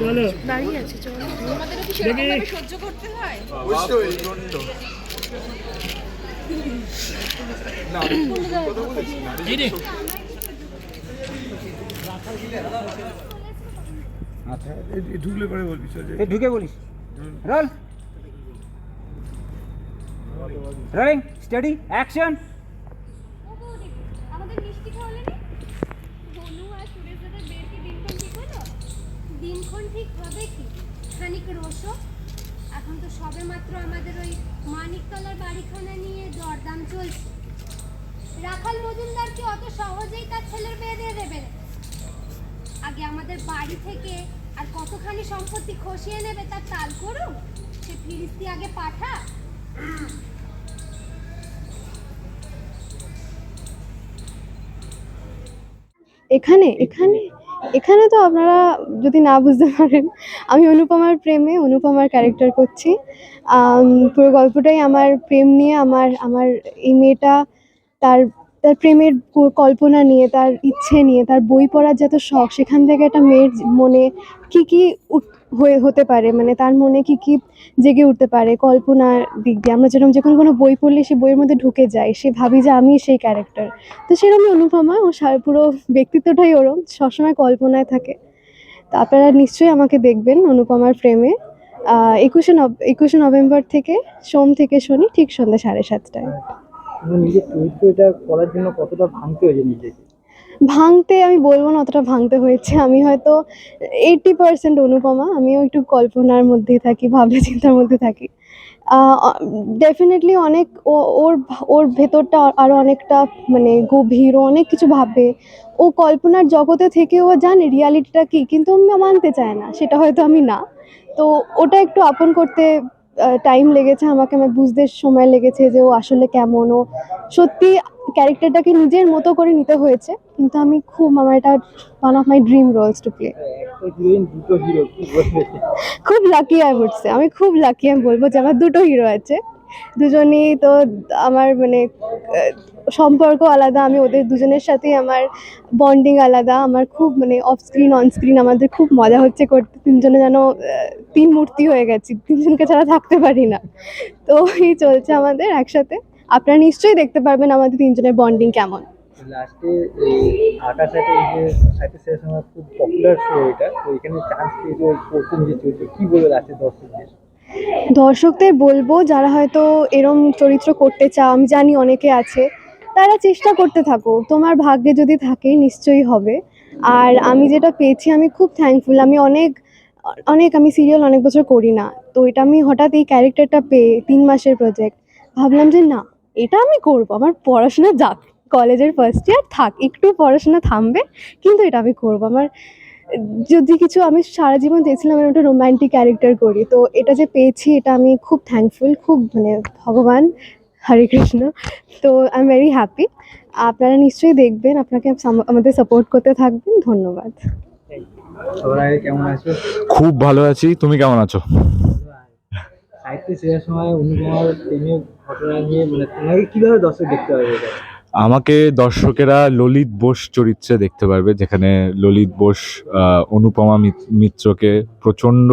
চলো। দাঁড়িয়ে আছে চলো। তোমাদেরও কি সেরকম ভাবে সহ্য করতে হয়? এই রে? আচ্ছা ঢুকলে পরে বলবি চল ঢুকে বলিস। রোল। রোলিং স্টাডি অ্যাকশন ও বৌদি, আমাদের মিষ্টি খাওয়ালে না? বনু আর সুরেশ দাদার বিয়ের কি দিনক্ষণ ঠিক হলো? দিনক্ষণ ঠিক হবে কি? খানিক রোশো এখন তো সবে মাত্র আমাদের ওই মানিকতলার বাড়িখানা নিয়ে দরদাম চলছে। রাখাল মজুমদার কি অত সহজেই তার ছেলের বিয়ে দিয়ে দেবে? আগে আমাদের বাড়ি থেকে আর কতখানি সম্পত্তি খসিয়ে নেবে তার তাল করুন? সে ফিরিস্তি আগে পাঠা। এখানে? এখানে? এখানে তো আপনারা যদি না বুঝতে পারেন, আমি অনুপমার প্রেমে অনুপমার ক্যারেক্টার করছি। পুরো গল্পটাই আমার প্রেম নিয়ে, আমার আমার এই মেয়েটা তার তার প্রেমের কল্পনা নিয়ে, তার ইচ্ছে নিয়ে, তার বই পড়ার যত শখ, সেখান থেকে একটা মেয়ের মনে কি কি হয়ে হতে পারে মানে তার মনে কি কি জেগে উঠতে পারে, কল্পনার দিক দিয়ে। আমরা যেরকম যখন কোনো বই পড়লে সে বইয়ের মধ্যে ঢুকে যাই সে ভাবি যে আমি সেই ক্যারেক্টার তো সেরকমই অনুপমা, ও পুরো ব্যক্তিত্বটাই ওরম, সবসময় কল্পনায় থাকে। তো আপনারা নিশ্চয়ই আমাকে দেখবেন অনুপমার ফ্রেমে একুশে নভ একুশে নভেম্বর থেকে সোম থেকে শনি, ঠিক সন্ধ্যা সাড়ে সাতটায়। নিজের চরিত্র এটা করার জন্য কতটা ভাঙতে হয়েছে নিজেকে? ভাঙতে আমি বলব না অতটা ভাঙতে হয়েছে। আমি হয়তো এইটি পার্সেন্ট অনুপমা, আমিও একটু কল্পনার মধ্যেই থাকি ভাবনা চিন্তার মধ্যে থাকি। ডেফিনেটলি অনেক ওর ওর ভেতরটা আরও অনেকটা মানে গভীর, ও অনেক কিছু ভাবে। ও কল্পনার জগতে থেকে ও জানে রিয়ালিটিটা কী, কিন্তু মানতে চায় না, সেটা হয়তো আমি না। তো ওটা একটু আপন করতে টাইম লেগেছে আমাকে আমার বুঝতে সময় লেগেছে যে ও আসলে কেমন ও সত্যি ক্যারেক্টারটাকে নিজের মতো করে নিতে হয়েছে কিন্তু আমি খুব আমার এটা one of my dream roles to play খুব লাকি আই বলছে আমি খুব লাকি আমি বলব যে আমার দুটো হিরো আছে। দুজনেই তো আমার মানে সম্পর্ক আলাদা, আমি ওদের দুজনের সাথেই আমার বন্ডিং আলাদা, আমার খুব মানে অফ স্ক্রিন অন স্ক্রিন আমাদের খুব মজা হচ্ছে করতে, তিনজনে যেন তিন মূর্তি হয়ে গেছি, তিনজনকে ছাড়া থাকতে পারি না। তো এই চলছে আমাদের একসাথে। আপনারা নিশ্চয়ই দেখতে পারবেন আমাদের তিনজনের বন্ডিং কেমন। লাস্টে আকাশ সাথে খুব পপুলার শো এটা, তো এখানে চান্স দর্শকদের? দর্শকদের বলব, যারা হয়তো এরম চরিত্র করতে চাও, আমি জানি অনেকে আছে, তারা চেষ্টা করতে থাকো। তোমার ভাগ্যে যদি থাকে, নিশ্চয়ই হবে। আর আমি যেটা পেয়েছি, আমি খুব থ্যাঙ্কফুল আমি অনেক অনেক, আমি সিরিয়াল অনেক বছর করি না। তো এটা আমি হঠাৎ এই ক্যারেক্টারটা পেয়ে, তিন মাসের প্রজেক্ট ভাবলাম যে না, এটা আমি করব। আমার পড়াশোনা যাক কলেজের ফার্স্ট ইয়ার থাক, একটু পড়াশোনা থামবে, কিন্তু এটা আমি করব। আমার যদি কিছু আমি সারা জীবন চেয়েছিলাম আমি একটা রোম্যান্টিক ক্যারেক্টার করি। তো এটা যে পেয়েছি এটা আমি খুব থ্যাঙ্কফুল খুব মানে ভগবান হরে কৃষ্ণ। তো আই এম ভেরি হ্যাপি আপনারা নিশ্চয়ই দেখবেন আপনাকে আমাদের সাপোর্ট করতে থাকবেন। ধন্যবাদ। খুব ভালো আছি। তুমি কেমন আছো? সাহিত্য শেষের সময় অনুপমার প্রেমের ঘটনা নিয়ে মানে তোমাকে কীভাবে দর্শক দেখতে এটা? আমাকে দর্শকেরা ললিত বোস চরিত্রে দেখতে পারবে, যেখানে ললিত বোস অনুপমা মিত্রকে প্রচণ্ড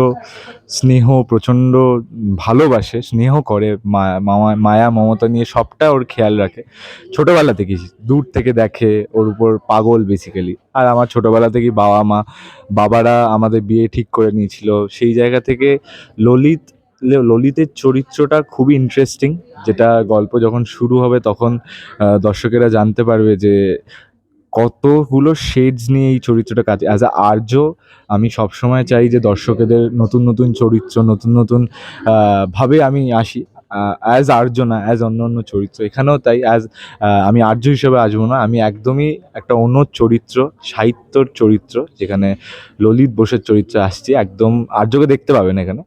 স্নেহ, প্রচণ্ড ভালোবাসে, স্নেহ করে মায়া, মমতা নিয়ে সবটা ওর খেয়াল রাখে। ছোটোবেলা থেকেই, দূর থেকে দেখে, ওর উপর পাগল বেসিক্যালি আর আমার ছোটোবেলা থেকেই বাবা মা বাবারা আমাদের বিয়ে ঠিক করে নিয়েছিল। সেই জায়গা থেকে ললিত ললিতের চরিত্রটা খুবই ইন্টারেস্টিং যেটা গল্প যখন শুরু হবে তখন দর্শকেরা জানতে পারবে যে কতগুলো শেডস নিয়ে এই চরিত্রটা কাজ অ্যাজ আ আর্য, আমি সবসময় চাই যে দর্শকেদের নতুন নতুন চরিত্র, নতুন নতুন ভাবে আমি আসি। অ্যাজ আর্য না অ্যাজ অন্য অন্য চরিত্র। এখানেও তাই অ্যাজ আমি আর্য হিসেবে আসব না, আমি একদমই একটা অন্য চরিত্র, সাহিত্যর চরিত্র, যেখানে ললিত বোসের চরিত্রে আসছি, একদম আর্যকে দেখতে পাবেন এখানে।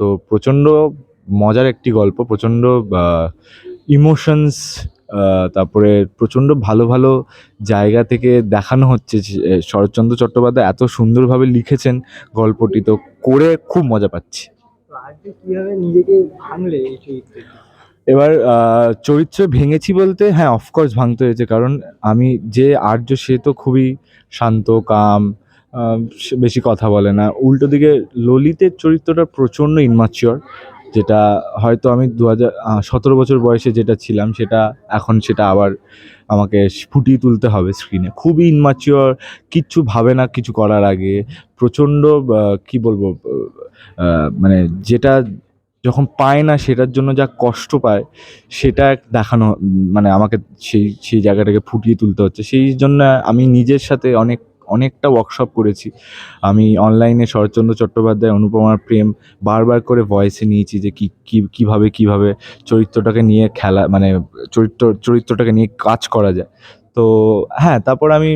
তো প্রচণ্ড মজার একটি গল্প প্রচণ্ড ইমোশনস তারপরে প্রচণ্ড ভালো ভালো জায়গা থেকে দেখানো হচ্ছে শরৎচন্দ্র চট্টোপাধ্যায় এত সুন্দরভাবে লিখেছেন গল্পটি। তো করে খুব মজা পাচ্ছি। নিজেকে ভাঙলে এবার চরিত্র ভেঙেছি বলতে হ্যাঁ অফকোর্স ভাঙতে হয়েছে। কারণ আমি যে আর্য সে তো খুবই শান্ত কাম বেশি কথা বলে না। উল্টো দিকে ললিতের চরিত্রটা প্রচণ্ড ইনমাচিওর যেটা হয়তো আমি দু হাজার সতেরো বছর বয়সে যেটা ছিলাম, সেটা এখন সেটা আবার আমাকে ফুটিয়ে তুলতে হবে স্ক্রিনে খুবই ইনমাচিওর কিচ্ছু ভাবে না কিছু করার আগে, প্রচণ্ড কি বলব মানে যেটা যখন পায় না সেটার জন্য যা কষ্ট পায়, সেটা দেখানো মানে আমাকে সেই সেই জায়গাটাকে ফুটিয়ে তুলতে হচ্ছে। সেই জন্য আমি নিজের সাথে অনেক অনেকটা ওয়ার্কশপ করেছি। আমি অনলাইনে শরৎচন্দ্র চট্টোপাধ্যায়, অনুপমার প্রেম বারবার করে ভয়েসে নিয়েছি যে কী কী, কীভাবে কীভাবে চরিত্রটাকে নিয়ে খেলা মানে চরিত্র, চরিত্রটাকে নিয়ে কাজ করা যায়। তো হ্যাঁ তারপর আমি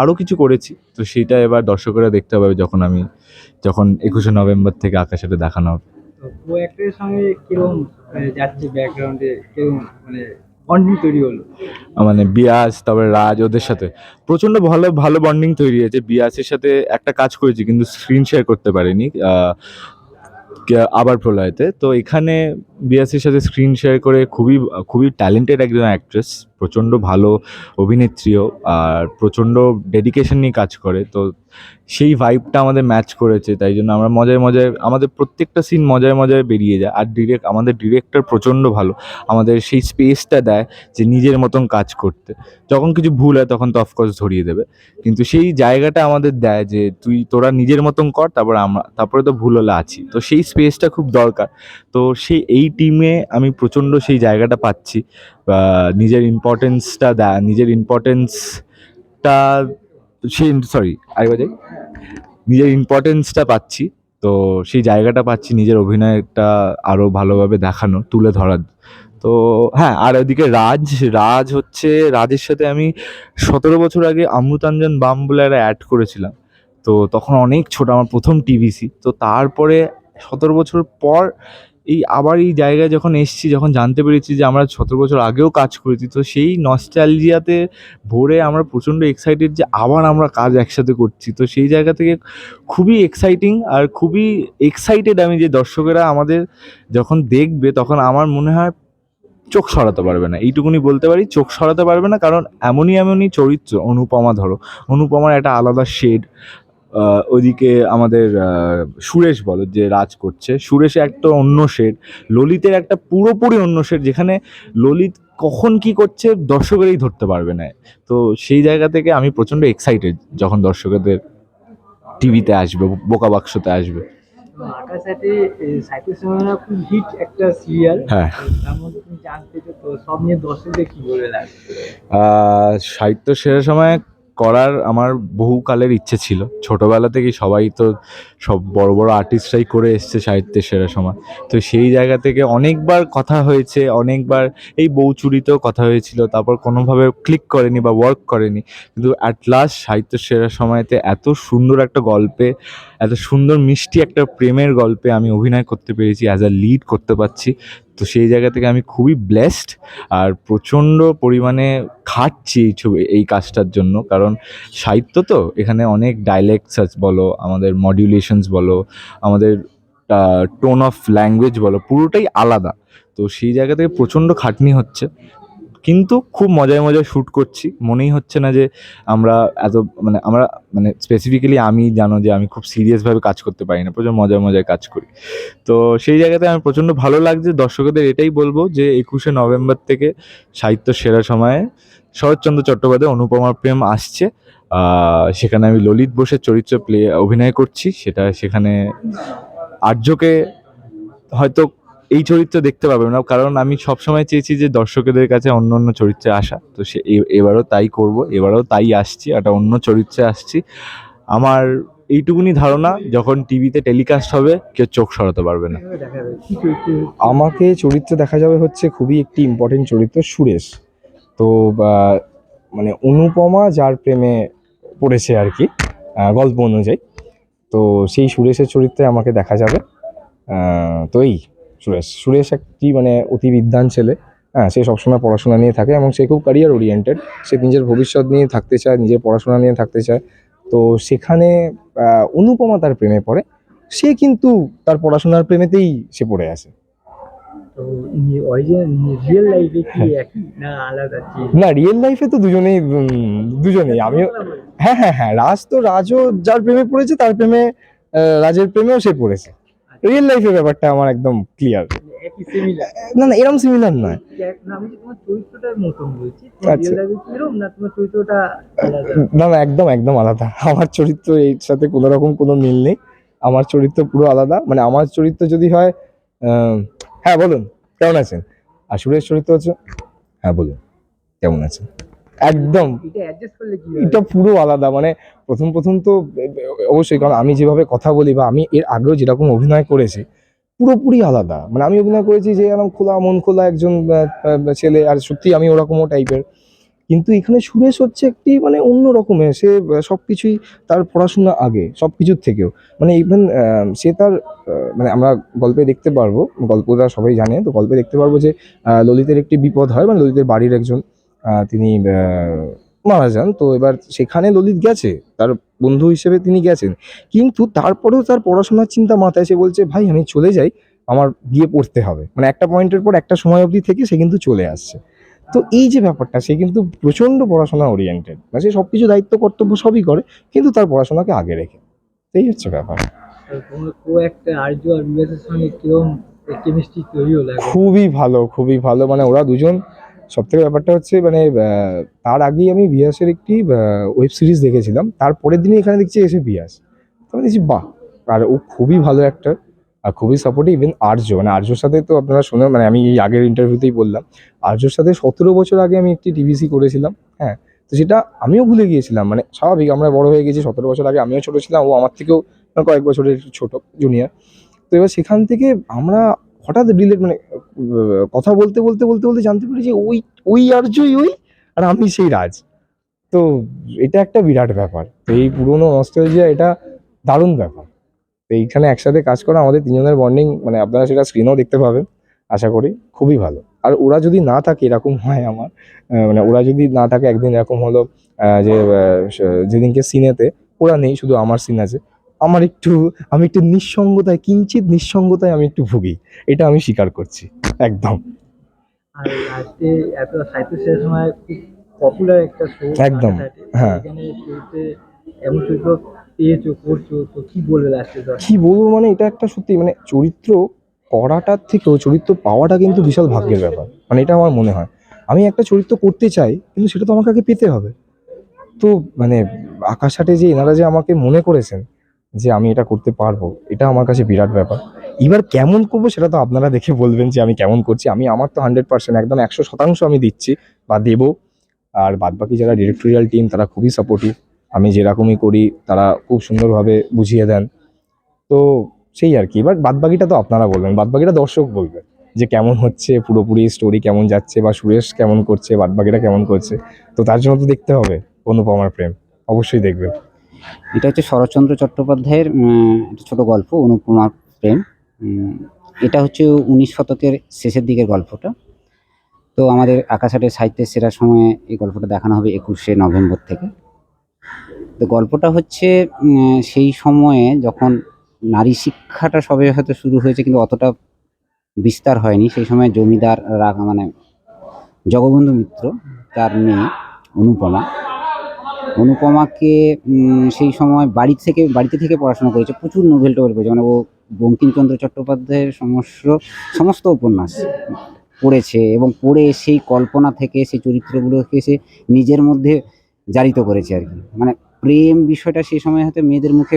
আরও কিছু করেছি। তো সেটা এবার দর্শকেরা দেখতে পাবে যখন আমি, যখন একুশে নভেম্বর থেকে আকাশেতে দেখানো হবে। তো অ্যাক্টরের সঙ্গে কীরকম যাচ্ছে ব্যাকগ্রাউন্ডে মানে বন্ডিং তৈরি হলো। মানে বিয়াস, তারপরে রাজ ওদের সাথে। প্রচণ্ড ভালো ভালো বন্ডিং তৈরি হয়েছে। বিয়াসের সাথে একটা কাজ করেছি, কিন্তু স্ক্রিন শেয়ার করতে পারিনি আবার প্রলয়তে। তো এখানে বিয়াসের সাথে স্ক্রিন শেয়ার করে খুবই খুবই ট্যালেন্টেড একজন অ্যাক্ট্রেস প্রচণ্ড ভালো অভিনেত্রীও আর প্রচণ্ড ডেডিকেশন নিয়ে কাজ করে। তো সেই ভাইবটা আমাদের ম্যাচ করেছে, তাই জন্য আমরা মজায় মজায়, আমাদের প্রত্যেকটা সিন মজায় মজায় বেরিয়ে যায়। আর ডিরেক্ট আমাদের ডিরেক্টর প্রচণ্ড ভালো। আমাদের সেই স্পেসটা দেয় যে নিজের মতন কাজ করতে। যখন কিছু ভুল হয় তখন তো অফকোর্স ধরিয়ে দেবে। কিন্তু সেই জায়গাটা আমাদের দেয় যে তুই, তোরা নিজের মতন কর, তারপর আমরা, তারপরে তো ভুল হলে আছি। তো সেই স্পেসটা খুব দরকার। তো সেই, এই টিমে আমি প্রচণ্ড সেই জায়গাটা পাচ্ছি। নিজের ইম্পর্টেন্সটা দেয় নিজের ইম্পর্টেন্সটা সেই সরি আরেকবার যাই। নিজের ইম্পর্টেন্সটা পাচ্ছি, তো সেই জায়গাটা পাচ্ছি নিজের অভিনয়টা আরও ভালোভাবে দেখানো, তুলে ধরার। তো হ্যাঁ আর ওদিকে রাজ রাজ হচ্ছে, রাজের সাথে আমি সতেরো বছর আগে অমৃতাঞ্জন বাম বলে একটা অ্যাড করেছিলাম। তো তখন অনেক ছোট, আমার প্রথম টিভিসি তো তারপরে সতেরো বছর পর এই আবার এই জায়গায় যখন এসছি, যখন জানতে পেরেছি যে আমরা সতেরো বছর আগেও কাজ করেছি, তো সেই নস্টালজিয়াতে ভরে আমরা প্রচণ্ড এক্সাইটেড যে আবার আমরা কাজ একসাথে করছি। তো সেই জায়গা থেকে খুবই এক্সাইটিং আর খুবই এক্সাইটেড আমি যে দর্শকেরা আমাদের যখন দেখবে, তখন আমার মনে হয় চোখ সরাতে পারবে না। এইটুকুনি বলতে পারি, চোখ সরাতে পারবে না, কারণ এমনই এমনই চরিত্র। অনুপমা ধরো, অনুপমার একটা আলাদা শেড ওইদিকে আমাদের সুরেশ বলো যে রাজ করছে। সুরেশে একটা অন্য শেড ললিতের একটা পুরোপুরি অন্য শেড যেখানে ললিত কখন কি করছে দর্শকেরই ধরতে পারবে না। তো সেই জায়গা থেকে আমি প্রচণ্ড এক্সাইটেড যখন দর্শকদের টিভিতে আসবে বোকা বাক্সতে আসবে। আকাশ সাথে সিনেমা খুব হিট একটা সিরিয়াল হ্যাঁ। তুমি চান্স তো সব নিয়ে দর্শকদের কি বলে লাগবে? সাহিত্য সেরা সময় করার আমার বহুকালের ইচ্ছে ছিল। ছোটবেলা থেকেই সবাই তো সব বড় বড় আর্টিস্টরাই করে এসছে সাহিত্যের সেরা সময়। তো সেই জায়গা থেকে অনেকবার কথা হয়েছে, অনেকবার এই বউচুরিতেও কথা হয়েছিল, তারপর কোনোভাবে ক্লিক করেনি বা ওয়ার্ক করেনি। কিন্তু অ্যাট লাস্ট সাহিত্য সেরা সময়তে এত সুন্দর একটা গল্পে এত সুন্দর মিষ্টি একটা প্রেমের গল্পে আমি অভিনয় করতে পেরেছি অ্যাজ আ লিড করতে পারছি। তো সেই জায়গা থেকে আমি খুবই ব্লেসড আর প্রচণ্ড পরিমাণে খাটছি এই ছবি, এই কাজটার জন্য। কারণ সাহিত্য তো, এখানে অনেক ডাইলেক্টস আছে বলো, আমাদের মডিউলেশনস বলো, আমাদের টোন অফ ল্যাঙ্গুয়েজ বলো, পুরোটাই আলাদা। তো সেই জায়গা থেকে প্রচণ্ড খাটনি হচ্ছে। কিন্তু খুব মজায় মজায় শ্যুট করছি। মনেই হচ্ছে না যে আমরা এত মানে আমরা মানে স্পেসিফিক্যালি আমি জানো যে আমি খুব সিরিয়াসভাবে কাজ করতে পারি না, প্রচুর মজায় মজায় কাজ করি। তো সেই জায়গাতে আমি প্রচণ্ড ভালো লাগছে, দর্শকদের এটাই বলব যে একুশে নভেম্বর থেকে সাহিত্য সেরা সময়ে শরৎচন্দ্র চট্টোপাধ্যায় অনুপমার প্রেম আসছে। সেখানে আমি ললিত বোসের চরিত্র প্লে অভিনয় করছি। সেটা সেখানে আর্যকে হয়তো এই চরিত্র দেখতে পাবে না, কারণ আমি সবসময় চেয়েছি যে দর্শকদের কাছে অন্য অন্য চরিত্রে আসা। তো সে এবারও তাই করব, এবারও তাই আসছি, একটা অন্য চরিত্রে আসছি। আমার এইটুকুনি ধারণা, যখন টিভিতে টেলিকাস্ট হবে, কেউ চোখ সরাতে পারবে না। আমাকে চরিত্রে দেখা যাবে হচ্ছে খুবই একটি ইম্পর্টেন্ট চরিত্র, সুরেশ। তো মানে অনুপমা যার প্রেমে পড়েছে আর কি গল্প অনুযায়ী। তো সেই সুরেশের চরিত্রে আমাকে দেখা যাবে। তো এই। সুরেশ। সুরেশ একটি মানে অতি বিদ্বান ছেলে। হ্যাঁ সে সবসময় পড়াশোনা নিয়ে থাকে এবং সে খুব ক্যারিয়ার ওরিয়েন্টেড সে নিজের ভবিষ্যৎ নিয়ে থাকতে চায় নিজের পড়াশোনা নিয়ে থাকতে চায়। তো সেখানে অনুপমা তার প্রেমে পড়ে। সে কিন্তু তার পড়াশোনার প্রেমেতেই সে পড়ে আছে। তো রিয়েল লাইফে কি না আলাদা না রিয়েল লাইফে তো দুজনেই দুজনেই। আমিও হ্যাঁ হ্যাঁ হ্যাঁ রাজ তো রাজও যার প্রেমে পড়েছে তার প্রেমে রাজের প্রেমেও সে পড়েছে। রিয়েল লাইফের ব্যাপারটা আমার একদম ক্লিয়ার না না এরকম সিমিলার নয়। না আচ্ছা। না না একদম একদম আলাদা। আমার চরিত্র এর সাথে কোনো রকম কোনো মিল নেই। আমার চরিত্র পুরো আলাদা। মানে আমার চরিত্র যদি হয় হ্যাঁ বলুন কেমন আছেন? আর সুরেশ চরিত্র হচ্ছে হ্যাঁ বলুন কেমন আছেন? একদম। এটা পুরো আলাদা মানে প্রথম প্রথম তো অবশ্যই কারণ আমি যেভাবে কথা বলি বা আমি এর আগেও যেরকম অভিনয় করেছি পুরোপুরি আলাদা। মানে আমি অভিনয় করেছি যে এরকম খোলা মন খোলা একজন ছেলে আর সত্যি আমি ওরকমও টাইপের কিন্তু এখানে সুরেশ হচ্ছে একটি মানে অন্য রকমের। সে সব কিছুই তার পড়াশোনা আগে সব কিছুর থেকেও। মানে ইভেন সে তার মানে আমরা গল্পে দেখতে পারব গল্পটা সবাই জানে তো গল্পে দেখতে পারব যে ললিতের একটি বিপদ হয় মানে ললিতের বাড়ির একজন। তিনি মারা যান। তো এবার সেখানে ললিত গেছে। তার বন্ধু হিসেবে তিনি গেছেন। কিন্তু তারপরেও তার পড়াশোনার চিন্তা মাথায় সে বলছে ভাই আমি চলে যাই। আমার গিয়ে পড়তে হবে। মানে একটা পয়েন্টের পর একটা সময় অবধি থেকে সে কিন্তু চলে আসছে। তো এই যে ব্যাপারটা সে কিন্তু প্রচণ্ড পড়াশোনা ওরিয়েন্টেড মানে সে সব কিছু দায়িত্ব কর্তব্য সবই করে কিন্তু তার পড়াশোনাকে আগে রেখে। এই হচ্ছে ব্যাপার। একটা আর্য আর বিকাশের সঙ্গে কীরকম কেমিস্ট্রি তৈরি হলো খুবই ভালো খুবই ভালো। মানে ওরা দুজন সব থেকে ব্যাপারটা হচ্ছে মানে তার আগেই আমি বিয়াসের একটি ওয়েব সিরিজ দেখেছিলাম। তারপরের দিনই এখানে দেখছি এসে বিয়াস। আমি দেখছি, বাহ! আর ও খুবই ভালো অ্যাক্টর আর খুবই সাপোর্টিভ ইভেন আর্য মানে আর্যর সাথে তো আপনারা শুনে মানে আমি এই আগের ইন্টারভিউতেই বললাম আর্যর সাথে সতেরো বছর আগে আমি একটি টিভিসি করেছিলাম হ্যাঁ? তো সেটা আমিও ভুলে গিয়েছিলাম মানে স্বাভাবিক, আমরা বড় হয়ে গেছি, সতেরো বছর আগে আমিও ছোটো ছিলাম, ও আমার থেকেও কয়েক বছরের ছোট জুনিয়র তো এবার সেখান থেকে আমরা হঠাৎ রিলেট মানে কথা বলতে বলতে বলতে বলতে জানতে পারি যে ওই ওই আর্যই ওই আর আমি সেই রাজ। তো এটা একটা বিরাট ব্যাপার। তো এই পুরোনো নস্টালজিয়া এটা দারুণ ব্যাপার। তো এইখানে একসাথে কাজ করা আমাদের তিনজনের বন্ডিং মানে আপনারা সেটা স্ক্রিনেও দেখতে পাবেন, আশা করি। খুবই ভালো। আর ওরা যদি না থাকে, এরকম হয় আমার মানে ওরা যদি না থাকে, একদিন এরকম হলো যে যেদিনকে সিনেতে ওরা নেই, শুধু আমার সিন আছে। আমার একটু আমি একটু নিঃসঙ্গতায় কিঞ্চিত নিঃসঙ্গতায় আমি একটু ভুগি। এটা আমি স্বীকার করছি। একদম। এত সাহিত্য সময় খুব পপুলার একটা শো একদম, হ্যাঁ। এমন চরিত্র পেয়েছ করছ তো কি বলবে লাস্টে কি বলব মানে এটা একটা সত্যি মানে চরিত্র করাটার থেকেও চরিত্র পাওয়াটা কিন্তু বিশাল ভাগ্যের ব্যাপার। মানে এটা আমার মনে হয়। আমি একটা চরিত্র করতে চাই কিন্তু সেটা তো আমাকে আগে পেতে হবে। তো মানে আকাশাটে যে এনারা যে আমাকে মনে করেছেন যে আমি এটা করতে পারব, এটা আমার কাছে বিরাট ব্যাপার। এবার কেমন করব সেটা তো আপনারা দেখে বলবেন যে আমি কেমন করছি। আমি, আমার তো হান্ড্রেড পার্সেন্ট একদম একশো শতাংশ আমি দিচ্ছি বা দেবো। আর বাদবাকি যারা ডিরেক্টোরিয়াল টিম তারা খুবই সাপোর্টিভ আমি যেরকমই করি, তারা খুব সুন্দরভাবে বুঝিয়ে দেন। তো সেই আর কি। এবার বাদবাকিটা তো আপনারা বলবেন, বাদবাকিটা দর্শক বলবে যে কেমন হচ্ছে, পুরোপুরি স্টোরি কেমন যাচ্ছে বা সুরেশ কেমন করছে বাদবাকিটা কেমন করছে। তো তার জন্য তো দেখতে হবে, অনুপমার প্রেম। অবশ্যই দেখবেন। এটা হচ্ছে শরৎচন্দ্র চট্টোপাধ্যায়ের ছোট গল্প অনুপমার প্রেম। এটা হচ্ছে উনিশ শতকের শেষের দিকের গল্পটা। তো আমাদের আকাশাটের সাহিত্যের সেরা সময়ে এই গল্পটা দেখানো হবে একুশে নভেম্বর থেকে। তো গল্পটা হচ্ছে সেই সময়ে যখন নারী শিক্ষাটা সবে হয়তো শুরু হয়েছে, কিন্তু অতটা বিস্তার হয়নি। সেই সময় জমিদার রাগ মানে জগবন্ধু মিত্র, তার মেয়ে অনুপমা অনুপমাকে সেই সময় বাড়ি থেকে, বাড়িতে থেকে পড়াশোনা করেছে। প্রচুর নোভেল টোভেল পড়েছে মানে ও বঙ্কিমচন্দ্র চট্টোপাধ্যায়ের সমস্ত সমস্ত উপন্যাস পড়েছে এবং পড়ে সেই কল্পনা থেকে, সেই চরিত্রগুলোকে সে নিজের মধ্যে জারিত করেছে আর কি। মানে প্রেম বিষয়টা সেই সময় হয়তো মেয়েদের মুখে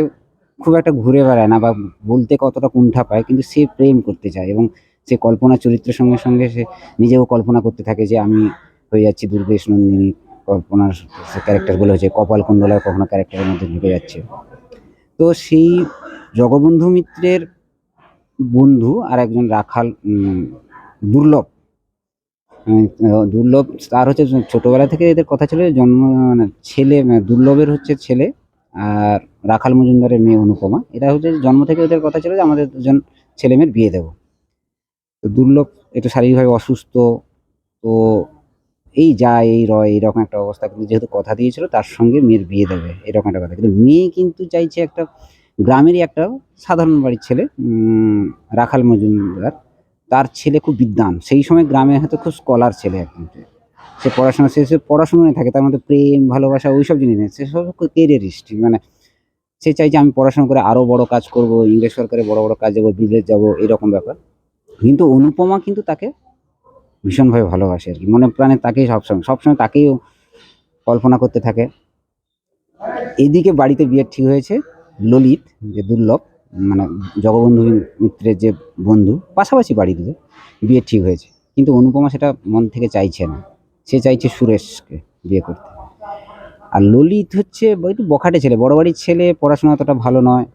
খুব একটা ঘুরে বেড়ায় না বা বলতে কতটা কুণ্ঠা পায়, কিন্তু সে প্রেম করতে চায় এবং সে কল্পনা চরিত্রের সঙ্গে সঙ্গে সে নিজেও কল্পনা করতে থাকে যে আমি হয়ে যাচ্ছি দুর্গেশ নন্দিনী কল্পনার ক্যারেক্টারগুলো হচ্ছে কপাল কুণ্ডলার কখনো ক্যারেক্টারের মধ্যে ঢুকে যাচ্ছে। তো সেই জগবন্ধু মিত্রের বন্ধু আর একজন রাখাল দুর্লভ। দুর্লভ, তার হচ্ছে ছোটোবেলা থেকে এদের কথা ছিল জন্ম মানে ছেলে মানে দুর্লভের হচ্ছে ছেলে আর রাখাল মজুমদারের মেয়ে অনুপমা। এটা হচ্ছে জন্ম থেকে ওদের কথা ছিল যে আমাদের দুজন ছেলে মেয়ের বিয়ে দেবো। তো দুর্লভ একটু শারীরিকভাবে অসুস্থ, তো এই যা, এই রয় এইরকম একটা অবস্থা। কিন্তু যেহেতু কথা দিয়েছিল, তার সঙ্গে মেয়ের বিয়ে দেবে। এরকম একটা কথা। কিন্তু মেয়ে কিন্তু চাইছে একটা, গ্রামেরই একটা সাধারণ বাড়ির ছেলে রাখাল মজুমদার। তার ছেলে খুব বিদ্বান। সেই সময় গ্রামে হয়তো খুব স্কলার ছেলে একদম সে পড়াশোনা শেষে পড়াশোনা নিয়ে থাকে। তার মধ্যে প্রেম, ভালোবাসা ওইসব জিনিস নেই। সে সব কেরিয়ারিস্ট মানে সে চাই যে আমি পড়াশোনা করে আরও বড় কাজ করব, ইংরেজ সরকারে বড় বড় কাজ যাব, বিদেশ যাব, এরকম ব্যাপার। কিন্তু অনুপমা কিন্তু তাকে ভীষণভাবে ভালোবাসে আর কি। মনে প্রাণে তাকেই সবসময় সবসময় তাকেই কল্পনা করতে থাকে। এদিকে বাড়িতে বিয়ে ঠিক হয়েছে ললিত, যে দুর্লভ মানে জগবন্ধু মিত্রের যে বন্ধু, পাশাপাশি বাড়ি দুটো বিয়ে ঠিক হয়েছে। কিন্তু অনুপমা সেটা মন থেকে চাইছে না। সে চাইছে সুরেশকে বিয়ে করতে। আর ললিত হচ্ছে একটু বখাটে ছেলে। বড় বাড়ির ছেলে, পড়াশোনা অতটা ভালো নয়।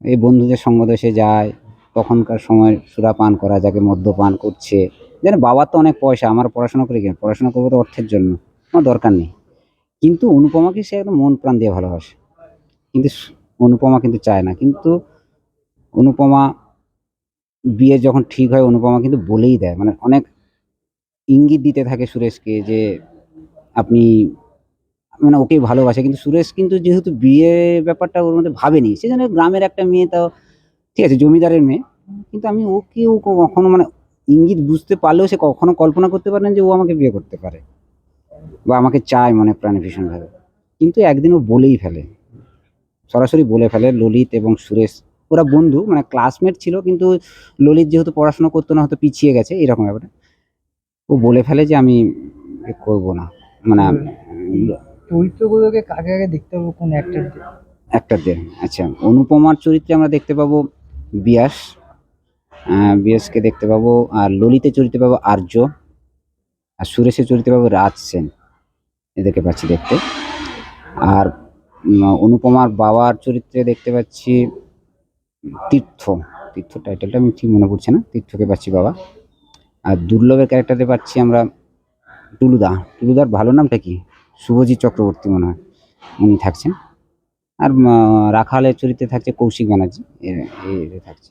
এই বন্ধুদের সঙ্গ দেশে যায়, তখনকার সময় সুরাপান করা যাকে মদ্যপান করছে যেন বাবার তো অনেক পয়সা, আমার পড়াশোনা করে কি পড়াশোনা করব তো অর্থের জন্য। আমার দরকার নেই। কিন্তু অনুপমাকে সে একদম মন প্রাণ দিয়ে ভালোবাসে। কিন্তু অনুপমা কিন্তু চায় না। কিন্তু অনুপমা বিয়ে যখন ঠিক হয়, অনুপমা কিন্তু বলেই দেয়। মানে অনেক ইঙ্গিত দিতে থাকে সুরেশকে যে আপনি মানে ওকে ভালোবাসে। কিন্তু সুরেশ কিন্তু যেহেতু বিয়ে ব্যাপারটা ওর মধ্যে ভাবেনি, সে যেন গ্রামের একটা মেয়ে তাও, ঠিক আছে, জমিদারের মেয়ে। কিন্তু আমি ওকে ও কখনো মানে ইঙ্গিত বুঝতে পারলেও সে কখনো কল্পনা করতে পারে না যে ও আমাকে বিয়ে করতে পারে। বা আমাকে চায় মনে প্রাণে ভীষণভাবে। কিন্তু একদিন ও বলেই ফেলে। সরাসরি বলে ফেলে ললিত এবং সুরেশ। ওরা বন্ধু মানে ক্লাসমেট ছিল কিন্তু ললিত যেহেতু পড়াশোনা করতো না হয়তো পিছিয়ে গেছে এরকম ব্যাপারে। ও বলে ফেলে যে আমি করব না। মানে চরিত্রগুলোকে কাকে আগে দেখতে হবে কোন অ্যাক্টর একটাতে আচ্ছা অনুপমার চরিত্রে আমরা দেখতে পাবো বিয়াস। আহ, বিয়াসকে দেখতে পাবো আর ললিতে চরিত্রে পাবো আর্য আর সুরেশের চরিত্রে পাবো রাজ সেন এদেরকে পাচ্ছি দেখতে। আর অনুপমার বাবার চরিত্রে দেখতে পাচ্ছি তীর্থ তীর্থ টাইটেলটা আমি ঠিক মনে পড়ছে না তীর্থকে পাচ্ছি বাবা। আর দুর্লভের ক্যারেক্টারে পাচ্ছি আমরা টুলুদা টুলুদার ভালো নামটা কি? শুভজিৎ চক্রবর্তী মনে হয় উনি থাকছেন। আর রাখালের চরিত্রে থাকছে কৌশিক ব্যানার্জি এ থাকছে।